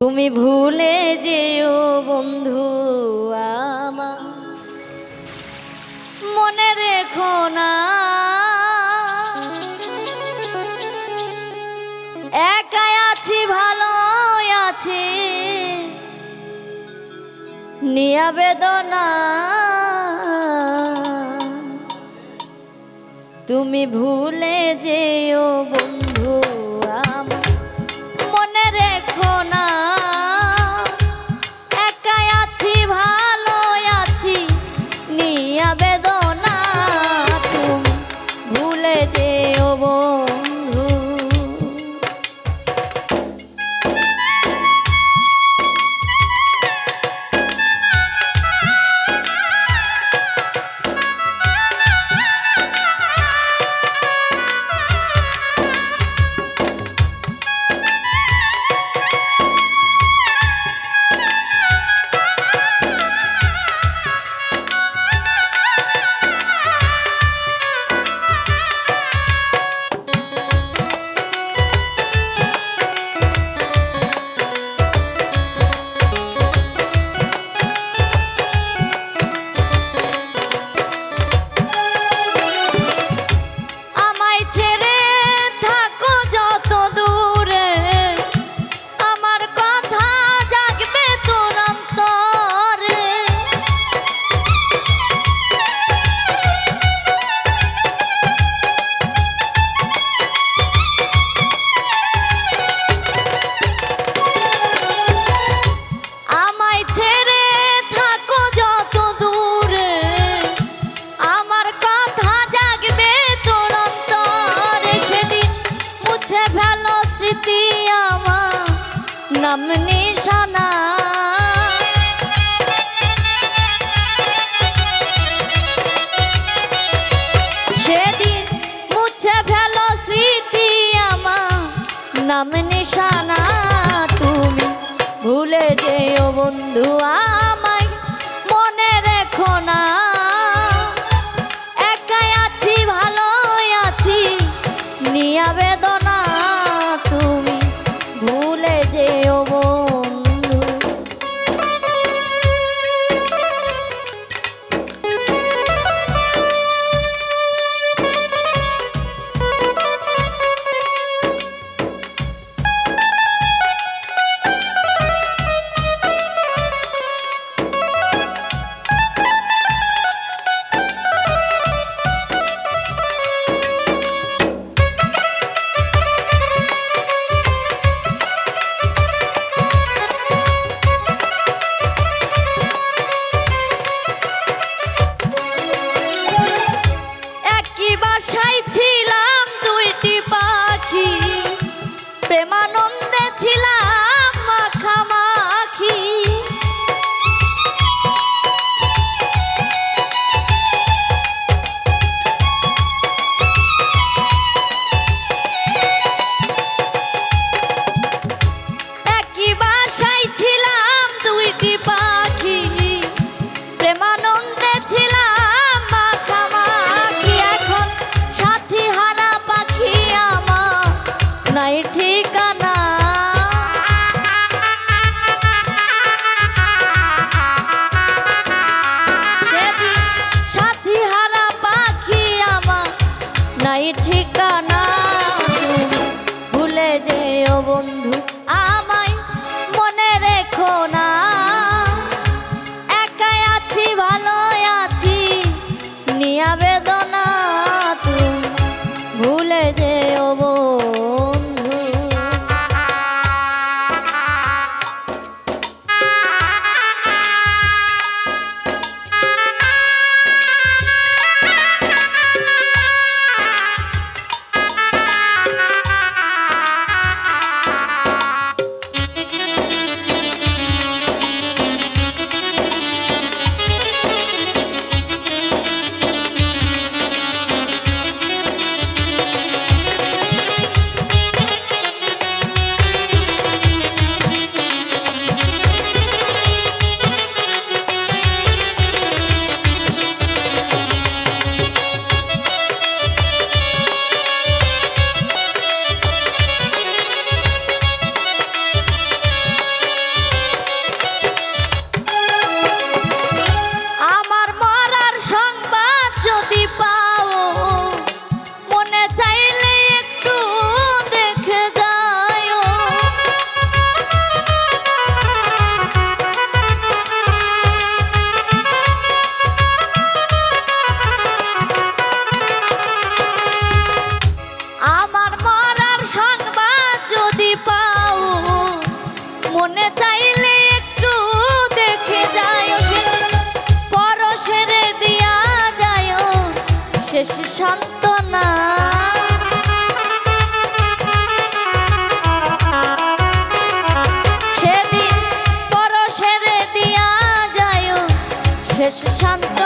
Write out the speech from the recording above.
তুমি ভুলে যেও বন্ধু আমা মনে রেখো না। একাই আছি ভালো আছি। নিয়া বেদনা। তুমি ভুলে যেও নাম নিশানা। সেদিন মুছে ফেল স্মৃতি আমার নাম নিশানা। তুমি ভুলে যেও বন্ধু আমার। যেও মন শেষ সান্ত্বনা। সেদিন পরশেরে দিয়া যায় শেষ শান্ত